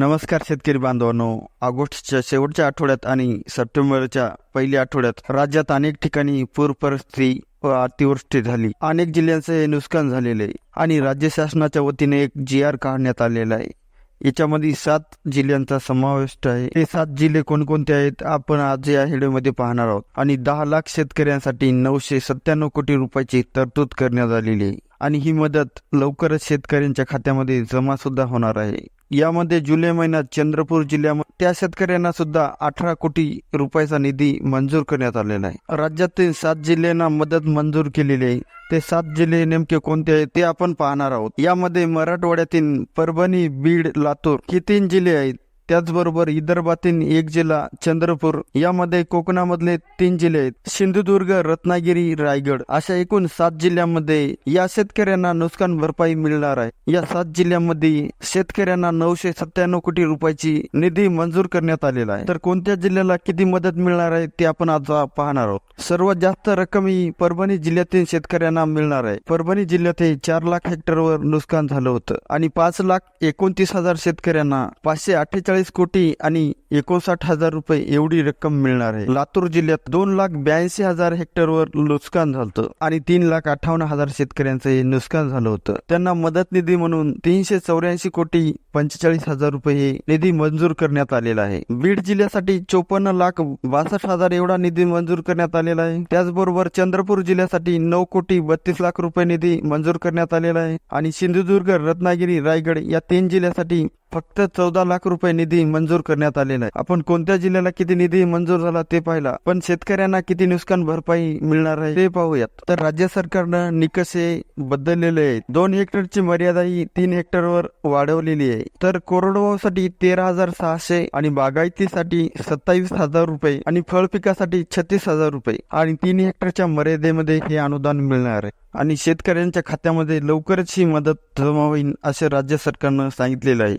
नमस्कार शेतकरी बांधवांनो. ऑगस्टच्या शेवटच्या आठवड्यात आणि सप्टेंबरच्या पहिल्या आठवड्यात राज्यात अनेक ठिकाणी पूर परिस्थिती व अतिवृष्टी झाली. अनेक जिल्ह्यांचे नुकसान झालेले आहे आणि राज्य शासनाच्या वतीने एक जी आर काढण्यात आलेला आहे. याच्यामध्ये सात जिल्ह्यांचा समावेश आहे. हे सात जिल्हे कोणकोणते आहेत आपण आज या व्हिडिओमध्ये पाहणार आहोत. आणि दहा लाख शेतकऱ्यांसाठी नऊशे सत्त्याण्णव कोटी रुपयाची तरतूद करण्यात आलेली आहे. आणि ही मदत लवकरच शेतकऱ्यांच्या खात्यामध्ये जमा सुद्धा होणार आहे. यामध्ये जुलै महिन्यात चंद्रपूर जिल्ह्यामध्ये त्या शेतकऱ्यांना सुद्धा अठरा कोटी रुपयाचा निधी मंजूर करण्यात आलेला आहे. राज्यातील सात जिल्ह्यांना मदत मंजूर केलेली आहे. ते सात जिल्हे नेमके कोणते आहेत ते आपण पाहणार आहोत. यामध्ये मराठवाड्यातील परभणी बीड लातूर ही तीन जिल्हे आहेत. त्याचबरोबर विदर्भातील एक जिल्हा चंद्रपूर यामध्ये कोकणामधले तीन जिल्हे आहेत. सिंधुदुर्ग रत्नागिरी रायगड अशा एकूण सात जिल्ह्यांमध्ये या शेतकऱ्यांना नुकसान भरपाई मिळणार आहे. या सात जिल्ह्यांमध्ये शेतकऱ्यांना नऊशे सत्त्याण्णव कोटी रुपयाची निधी मंजूर करण्यात आलेला आहे. तर कोणत्या जिल्ह्याला किती मदत मिळणार आहे ते आपण आज पाहणार आहोत. सर्वात जास्त रक्कम ही परभणी जिल्ह्यातील शेतकऱ्यांना मिळणार आहे. परभणी जिल्ह्यात हे चार लाख हेक्टरवर नुकसान झालं होतं आणि पाच लाख एकोणतीस हजार शेतकऱ्यांना पाचशे अठ्ठेचाळीस कोटी आणि एकोणसाठ हजार रुपये एवढी रक्कम मिळणार आहे. लातूर जिल्ह्यात दोन लाख ब्याऐंशी हजार हेक्टरवर नुकसान झालं आणि तीन लाख अठ्ठावन्न हजार शेतकऱ्यांचं हे नुकसान झालं होतं. त्यांना मदत निधी म्हणून तीनशे चौऱ्याऐंशी कोटी पंचेचाळीस हजार रुपये हे निधी मंजूर करण्यात आलेला आहे. बीड जिल्ह्यासाठी चोपन्न लाख बासष्ट हजार एवढा निधी मंजूर करण्यात आलेला आहे. त्याचबरोबर चंद्रपूर जिल्ह्यासाठी नऊ कोटी बत्तीस लाख रुपये निधी मंजूर करण्यात आलेला आहे. आणि सिंधुदुर्ग रत्नागिरी रायगड या तीन जिल्ह्यासाठी फक्त चौदा लाख रुपये निधी मंजूर करण्यात आलेला आहे आपण कोणत्या जिल्ह्याला किती निधी मंजूर झाला ते पाहिला. पण शेतकऱ्यांना किती नुकसान भरपाई मिळणार आहे ते पाहूयात. तर राज्य सरकारनं निकष हे बदललेले आहेत. दोन हेक्टरची मर्यादा ही तीन हेक्टरवर वाढवलेली आहे. तर कोरडवाहूसाठी तेरा हजार सहाशे आणि बागायतीसाठी सत्तावीस हजार रुपये आणि फळ पिकासाठी छत्तीस हजार रुपये आणि तीन हेक्टरच्या मर्यादेमध्ये हे अनुदान मिळणार आहे. आणि शेतकऱ्यांच्या खात्यामध्ये लवकरच ही मदत जमा होईल असे राज्य सरकारनं सांगितलेलं आहे.